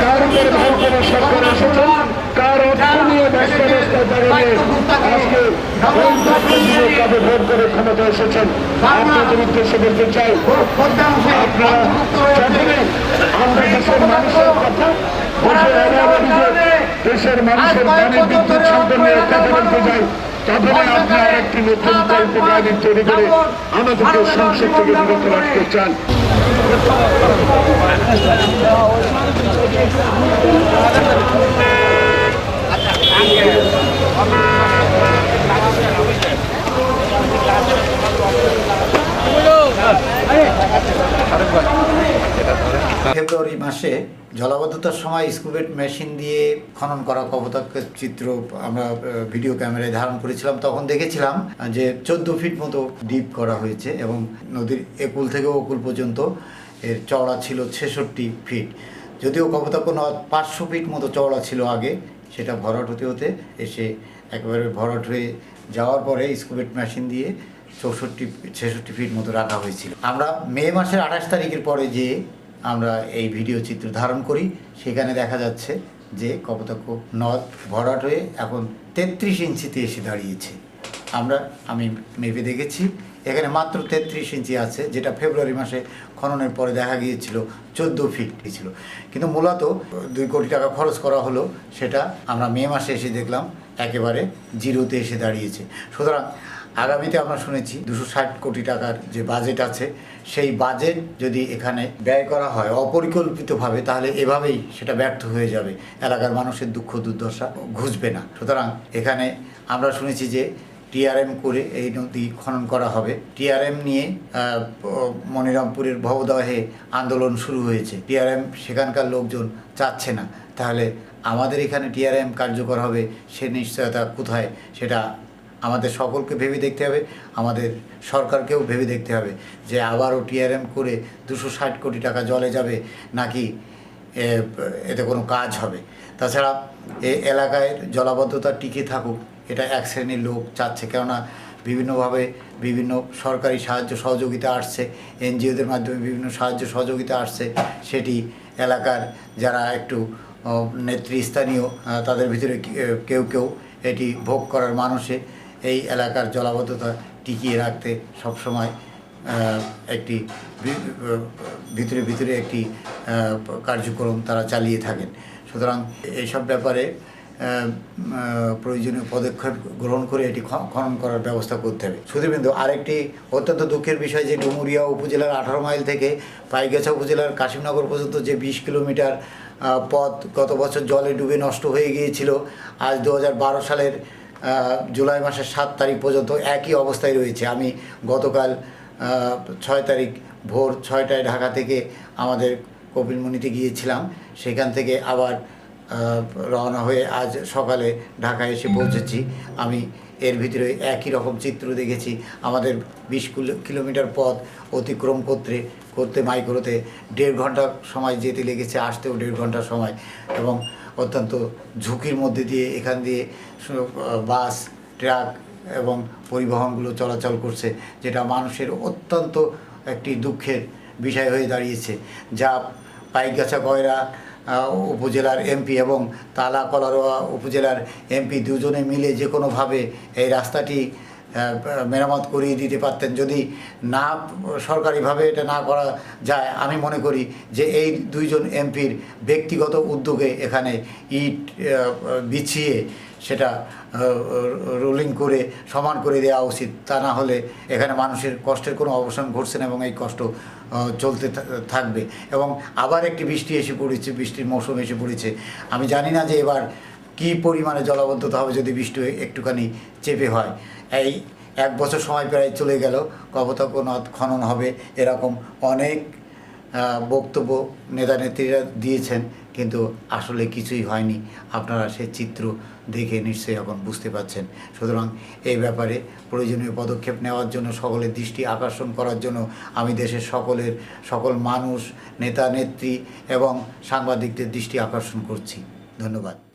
কার উপরে ভর করে সরকারে কাজে ভোট করে ক্ষমতা এসেছেন আপনাদের উদ্দেশ্যে বলতে চাই আপনারা যখনই আমরা দেশের মানুষের কথা দেশের মানুষের প্রাণের বিদ্যুৎ সম্পন্ন বলতে যাই তখনই আপনারা একটি নতুন কল্পকাহিনী তৈরি করে আমাদেরকে সংসদ থেকে বিরত রাখতে চান। ফেব্রুয়ারি মাসে জলাবদ্ধতার সময় স্কুবেট মেশিন দিয়ে খনন করা কপোতাক্ষের চিত্র আমরা ভিডিও ক্যামেরায় ধারণ করেছিলাম। তখন দেখেছিলাম যে চোদ্দ ফিট মতো ডিপ করা হয়েছে এবং নদীর একুল থেকে ওকুল পর্যন্ত এর চওড়া ছিল ছেষট্টি ফিট। যদিও কপোতাক্ষ নদ পাঁচশো ফিট মতো চওড়া ছিল আগে, সেটা ভরাট হতে হতে এসে একেবারে ভরাট হয়ে যাওয়ার পরে স্কুবেট মেশিন দিয়ে চৌষট্টি, ছেষট্টি ফিট মতো রাখা হয়েছিল। আমরা মে মাসের আঠাশ তারিখের পরে যে আমরা এই ভিডিও চিত্র ধারণ করি। সেখানে দেখা যাচ্ছে যে কপোতাক্ষ নদ ভরাট হয়ে এখন তেত্রিশ ইঞ্চিতে এসে দাঁড়িয়েছে। আমরা, আমি মেপে দেখেছি, এখানে মাত্র তেত্রিশ ইঞ্চি আছে, যেটা ফেব্রুয়ারি মাসে খননের পরে দেখা গিয়েছিল চোদ্দ ফিট ছিল। কিন্তু মূলত দুই কোটি টাকা খরচ করা হলো, সেটা আমরা মে মাসে এসে দেখলাম, একেবারে জিরোতে এসে দাঁড়িয়েছে। সুতরাং আগামীতে আমরা শুনেছি দুশো ষাট কোটি টাকার যে বাজেট আছে, সেই বাজেট যদি এখানে ব্যয় করা হয় অপরিকল্পিতভাবে, তাহলে এভাবেই সেটা ব্যর্থ হয়ে যাবে। এলাকার মানুষের দুঃখ, দুর্দশা ঘুষবে না। সুতরাং এখানে আমরা শুনেছি যে টিআরএম করে এই নদী খনন করা হবে। টিআরএম নিয়ে মনিরামপুরের ভবদহে আন্দোলন শুরু হয়েছে। টিআরএম সেখানকার লোকজন চাচ্ছে না। তাহলে আমাদের এখানে টিআরএম কার্যকর হবে, সে নিশ্চয়তা কোথায়, সেটা আমাদের সকলকে ভেবে দেখতে হবে, আমাদের সরকারকেও ভেবে দেখতে হবে যে আবারও টিআরএম করে দুশো ষাট কোটি টাকা জলে যাবে নাকি এতে কোনো কাজ হবে। তাছাড়া এ এলাকায় জলাবদ্ধতা টিকে থাকুক, এটা এক শ্রেণির লোক চাচ্ছে। কেননা বিভিন্নভাবে বিভিন্ন সরকারি সাহায্য সহযোগিতা আসছে, এনজিওদের মাধ্যমে বিভিন্ন সাহায্য সহযোগিতা আসছে। সেটি এলাকার যারা একটু নেতৃস্থানীয় তাদের ভিতরে কেউ কেউ এটি ভোগ করার মানুষে এই এলাকার জলাবদ্ধতা টিকিয়ে রাখতে সবসময় একটি ভিতরে ভিতরে একটি কার্যক্রম তারা চালিয়ে থাকেন। সুতরাং এইসব ব্যাপারে প্রয়োজনীয় পদক্ষেপ গ্রহণ করে এটি খনন করার ব্যবস্থা করতে হবে। সুধীরবিন্দু, আরেকটি অত্যন্ত দুঃখের বিষয় যে ডুমুরিয়া উপজেলার আঠারো মাইল থেকে পাইগাছা উপজেলার কাশিমনগর পর্যন্ত যে বিশ কিলোমিটার পথ গত বছর জলে ডুবে নষ্ট হয়ে গিয়েছিল, আজ দু হাজার বারো সালের জুলাই মাসের সাত তারিখ পর্যন্ত একই অবস্থায় রয়েছে। আমি গতকাল ছয় তারিখ ভোর ছয়টায় ঢাকা থেকে আমাদের কপিলমণিতে গিয়েছিলাম। সেখান থেকে আবার রওনা হয়ে আজ সকালে ঢাকায় এসে পৌঁছেছি। আমি এর ভিতরে একই রকম চিত্র দেখেছি। আমাদের বিশ কিলোমিটার পথ অতিক্রম করতে করতে মাইক্রোতে দেড় ঘণ্টা সময় যেতে লেগেছে, আসতেও দেড় ঘণ্টা সময়। এবং অত্যন্ত ঝুঁকির মধ্যে দিয়ে এখান দিয়ে বাস, ট্রাক এবং পরিবহনগুলো চলাচল করছে, যেটা মানুষের অত্যন্ত একটি দুঃখের বিষয় হয়ে দাঁড়িয়েছে। যা পাইকগাছা গয়রা উপজেলার এমপি এবং তালা, কলারোয়া উপজেলার এমপি দুজনে মিলে যে কোনোভাবে এই রাস্তাটি মেরামত করিয়ে দিতে পারতেন। যদি না, সরকারিভাবে এটা না করা যায়, আমি মনে করি যে এই দুইজন এমপির ব্যক্তিগত উদ্যোগে এখানে ইট বিছিয়ে সেটা রোলিং করে, সমান করে দেওয়া উচিত। তা না হলে এখানে মানুষের কষ্টের কোনো অবসান ঘটছে না এবং এই কষ্ট চলতে থাকবে। এবং আবার একটি বৃষ্টি এসে পড়েছে, বৃষ্টির মৌসুম এসে পড়েছে। আমি জানি না যে এবার কী পরিমাণে জলাবদ্ধতা হবে যদি বৃষ্টি একটুখানি চেপে হয়? এই এক বছর সময় প্রায় চলে গেল কপোতাক্ষ নদ খনন হবে এরকম অনেক বক্তব্য নেতা নেত্রীরা দিয়েছেন, কিন্তু আসলে কিছুই হয়নি। আপনারা সে চিত্র দেখে নিশ্চয়ই এখন বুঝতে পাচ্ছেন সুতরাং এই ব্যাপারে প্রয়োজনীয় পদক্ষেপ নেওয়ার জন্য, সকলের দৃষ্টি আকর্ষণ করার জন্য আমি দেশের সকলের, সকল মানুষ, নেতা নেত্রী এবং সাংবাদিকদের দৃষ্টি আকর্ষণ করছি। ধন্যবাদ।